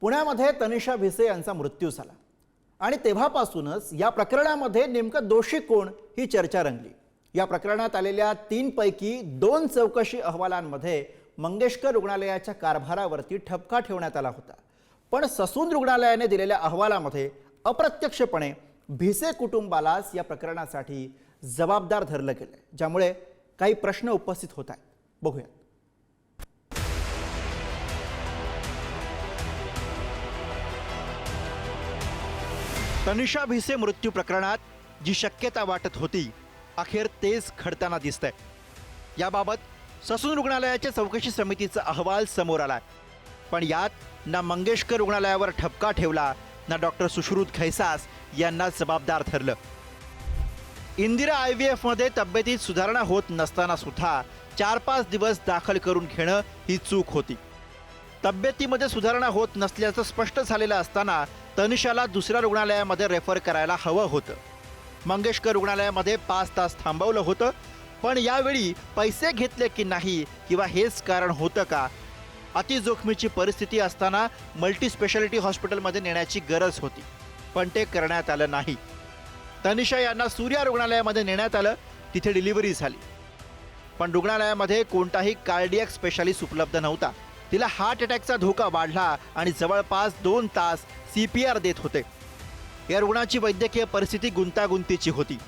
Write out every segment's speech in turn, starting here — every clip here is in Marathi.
पुण्यामध्ये तनिषा भिसे यांचा मृत्यू झाला. आणि तेव्हापासूनच या प्रकरणामध्ये नेमकं दोषी कोण ही चर्चा रंगली. या प्रकरणात आलेल्या तीनपैकी दोन चौकशी अहवालांमध्ये मंगेशकर रुग्णालयाच्या कारभारावरती ठपका ठेवण्यात आला होता. पण ससून रुग्णालयाने दिलेल्या अहवालामध्ये अप्रत्यक्षपणे भिसे कुटुंबालाच या प्रकरणासाठी जबाबदार धरलं गेलं ज्यामुळे काही प्रश्न उपस्थित होत आहेत. बघूया. तनिषा भिसे मृत्यू प्रकरणात जी शक्यता वाटत होती अखेर तेच घडताना आहे याबाबत ससून रुग्णालयाच्या चौकशी समितीचा अहवाल समोर आलाय. पण यात ना मंगेशकर रुग्णालयावर ठपका ठेवला ना डॉक्टर सुश्रुत खैसास यांना जबाबदार ठरलं. इंदिरा आय व्ही एफमध्ये तब्येतीत सुधारणा होत नसताना सुद्धा चार पाच दिवस दाखल करून घेणं ही चूक होती. तब्येतीमध्ये सुधारणा होत नसल्याचं स्पष्ट झालेलं असताना तनिषाला दुसऱ्या रुग्णालयामध्ये रेफर करायला हवं होतं. मंगेशकर रुग्णालयामध्ये पाच तास थांबवलं होतं पण यावेळी पैसे घेतले की नाही किंवा हेच कारण होतं का? अति जोखमीची परिस्थिती असताना मल्टी स्पेशालिटी हॉस्पिटलमध्ये नेण्याची गरज होती पण ते करण्यात आलं नाही. तनिषा यांना सूर्या रुग्णालयामध्ये नेण्यात आलं तिथे डिलिव्हरी झाली. पण रुग्णालयामध्ये कोणताही कार्डियक स्पेशालिस्ट उपलब्ध नव्हता. तिला हार्ट अटॅकचा धोका वाढला आणि जवळपास दोन तास सी पी आर देत होते. या रुग्णाची वैद्यकीय परिस्थिती गुंतागुंतीची होती.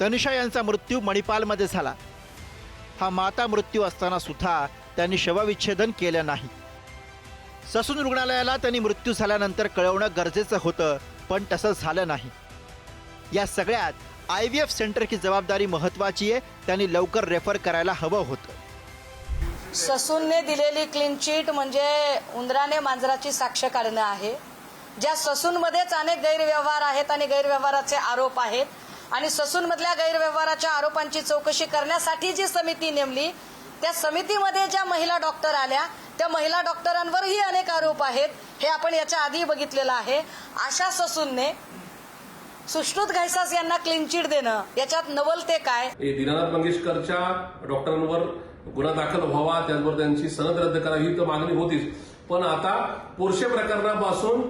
तनिषा यांचा मृत्यू मणिपालमध्ये झाला. हा माता मृत्यू असताना सुद्धा त्यांनी शवविच्छेदन केलं नाही. ससून रुग्णालयाला त्यांनी मृत्यू झाल्यानंतर कळवणं गरजेचं होतं पण तसं झालं नाही. या सगळ्यात आय व्ही एफ सेंटरची जबाबदारी महत्त्वाची आहे त्यांनी लवकर रेफर करायला हवं होतं. ससूनने दिलेली क्लीन चीट म्हणजे उंदराने मांजराची साक्ष काढणं आहे. ज्या ससूनमध्येच अनेक गैरव्यवहार आहेत आणि गैरव्यवहाराचे आरोप आहेत आणि ससूनमधल्या गैरव्यवहाराच्या आरोपांची चौकशी करण्यासाठी जी समिती नेमली त्या समितीमध्ये ज्या महिला डॉक्टर आल्या त्या महिला डॉक्टरांवरही अनेक आरोप आहेत. हे आपण याच्या आधी बघितलेलं आहे. अशा ससूनने सुश्रुत घैसास यांना क्लीन चिट देणं याच्यात नवल ते काय? दीनानाथ मंगेशकरच्या डॉक्टरांवर गुन्हा दाखल व्हावा त्याचबरोबर त्यांची सनद रद्द करावी ही तर मागणी होतीच. पण आता पोरशे प्रकरणापासून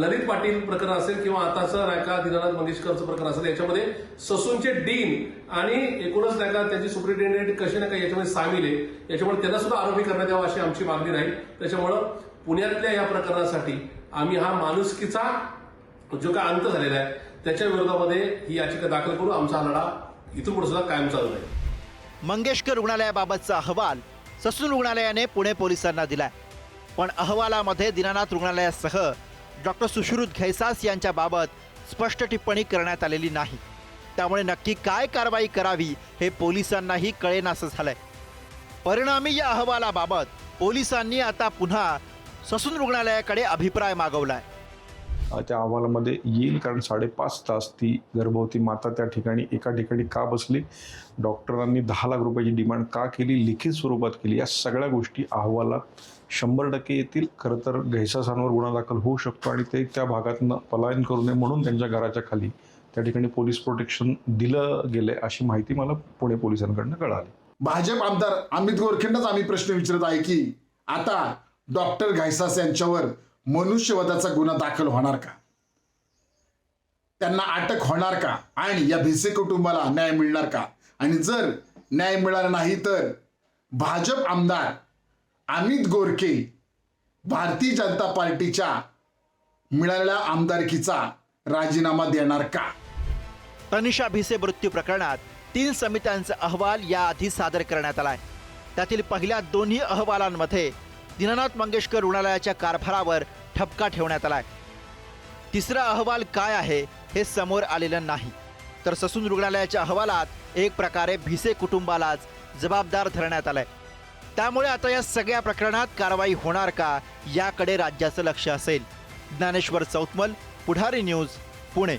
ललित पाटील प्रकरण असेल किंवा आताचं रायका का दीनानाथ मंगेशकरचं प्रकरण असेल याच्यामध्ये ससूनचे डीन आणि एकूणच रायका त्याची सुप्रिंटेंडेंट कशी ना काही याच्यामध्ये सामील आहे याच्यामुळे त्यांना सुद्धा आरोपी करण्यात यावा अशी आमची मागणी राहील. त्याच्यामुळं पुण्यातल्या या प्रकरणासाठी आम्ही हा माणुसकीचा जो काय अंत झालेला आहे त्याच्या विरोधामध्ये ही याचिका दाखल करू. आमचा हा लढा इथून पुढे सुद्धा कायम चालू राहील. मंगेशकर रुग्णालयाबाबतचा अहवाल ससून रुग्णालयाने पुणे पोलिसांना दिलाय. पण अहवालामध्ये दिनानाथ रुग्णालयासह डॉक्टर सुश्रुत घैसास यांच्याबाबत स्पष्ट टिप्पणी करण्यात आलेली नाही. त्यामुळे नक्की काय कारवाई करावी हे पोलिसांनाही कळेनासं झालंय. परिणामी या अहवालाबाबत पोलिसांनी आता पुन्हा ससून रुग्णालयाकडे अभिप्राय मागवलाय. त्या अहवालामध्ये येईल कारण साडेपाच तास ती गर्भवती माता त्या ठिकाणी एका ठिकाणी का बसली? डॉक्टरांनी दहा लाख रुपयाची डिमांड का केली? लिखित स्वरूपात केली. या सगळ्या गोष्टी अहवालात शंभर टक्के येतील. खरं तर घैसासांवर गुन्हा दाखल होऊ शकतो आणि ते त्या भागातनं पलायन करू नये म्हणून त्यांच्या घराच्या खाली त्या ठिकाणी पोलीस प्रोटेक्शन दिलं गेलंय अशी माहिती मला पुणे पोलिसांकडनं कळाली. भाजप आमदार अमित गोरखेंनाच आम्ही प्रश्न विचारत आहे की आता डॉक्टर घायसास यांच्यावर मनुष्यवधाचा गुन्हा दाखल होणार का? त्यांना अटक होणार का? आणि या भिसे कुटुंबाला न्याय मिळणार का? आणि जर न्याय मिळाला नाही तर भाजप आमदार अमित गोरखे भारतीय जनता पार्टीच्या मिळालेल्या आमदारकीचा राजीनामा देणार का? तनिषा भिसे मृत्यू प्रकरणात तीन समित्यांचा अहवाल याआधी सादर करण्यात आलाय. त्यातील पहिल्या दोन्ही अहवालांमध्ये दीनानाथ मंगेशकर रुग्णालयाच्या कारभारावर ठपका ठेवण्यात आला आहे तिसरा अहवाल काय आहे हे समोर आलेलं नाही. तर ससून रुग्णालयाच्या अहवालात एक प्रकारे भिसे कुटुंबालाच जबाबदार धरण्यात आलंय. त्यामुळे आता या सगळ्या प्रकरणात कारवाई होणार का याकडे राज्याचं लक्ष असेल. ज्ञानेश्वर चौतमल पुढारी न्यूज पुणे.